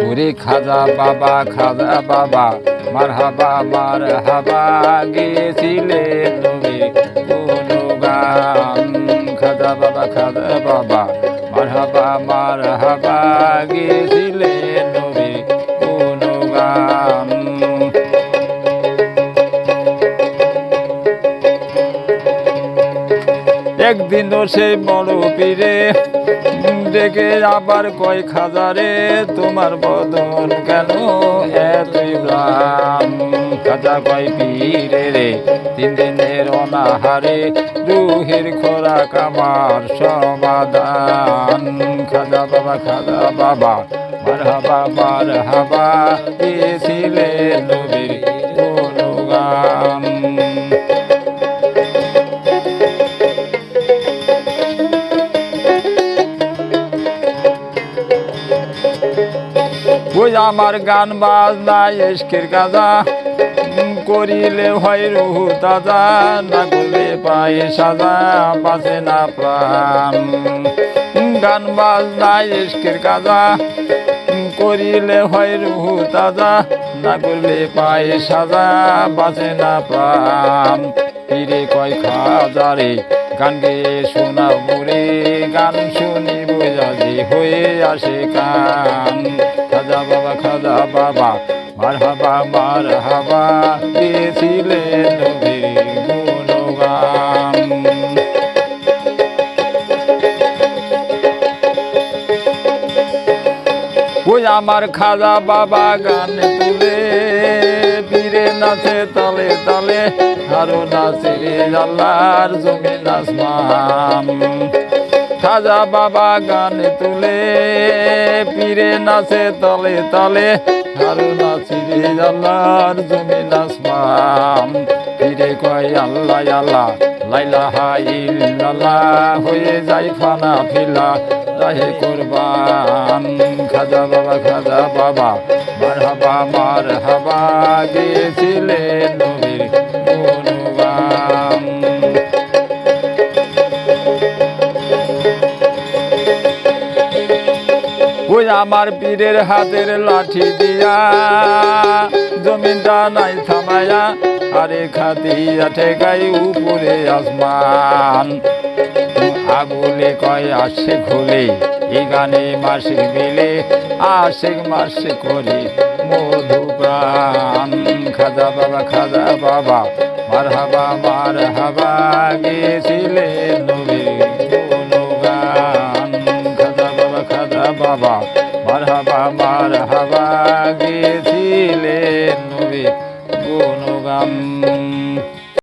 ওরে খাজা বাবা খাজা বাবা মার হাবা মার হাবা গেছিলেন নবী কোন গান খাজা বাবা খাজা বাবা মার হাবা মার হাবা গেছিলেন নবী কোন গান একদিন সেই বড় পীরে ডেকে আবার কয় খাজারে, তোমার বদন কেন এতই প্রাণ খাজা কয়, পীরে রে, তিন দিনের অনাহারে রুহের খোরাক আমার সমাধান। খাজা বাবা খাজা বাবা মার হাবা মার হাবা গেছিলেন নবীর ওই আমার গান বাজনা এসকের গাজা। করিলে হয় রুহু তাজা, না করলে পায়ে সাজা বাঁচে না প্রাণ। গান বাজনা এসকের গাজা করিলে হয় রুহু তাজা, না করলে পায়ে সাজা বাঁচে না প্রাণ। পীরে কয় খাজারে, গান গেয়ে শোনা বুড়ে গান শুনি বোঝাজি হয়ে আসে কান। খাজা বাবা ওই আমার খাজা বাবা গান তুলে বীরে নাচে তালে তালে, আরও নাচে আল্লাহর জমি নাচমান খাজা বাবা গান তুলে, পীরে নাচে তলে তলে আরও নাচি রে আল্লাহর জমি নাচমান পীরে কয়, আল্লাহ আল্লাহ, লাইলা, হাই, ইল্লাল্লাহ, হয়ে যায় ফানা ফিলা, রাহে কোরবান। খাজা বাবা খাজা বাবা মার হাবা মার হাবা গেছিলেন। আমার পীরের হাতের লাঠি দিয়া জমিনটা নাই থামায়া আরে খাতিয়া ঠেকাই উপরে আসমান। আগুলে কয় আসে খুলে এই গানে মাসিক বিলে আশেক মাসে করে মধু প্রাণ খাজা বাবা খাজা বাবা মার হাবা মার হাবা গেছিলেন নবীর গুণগান। খাজা বাবা খাজা বাবা হাবা গেছিলেন নবী গুণগান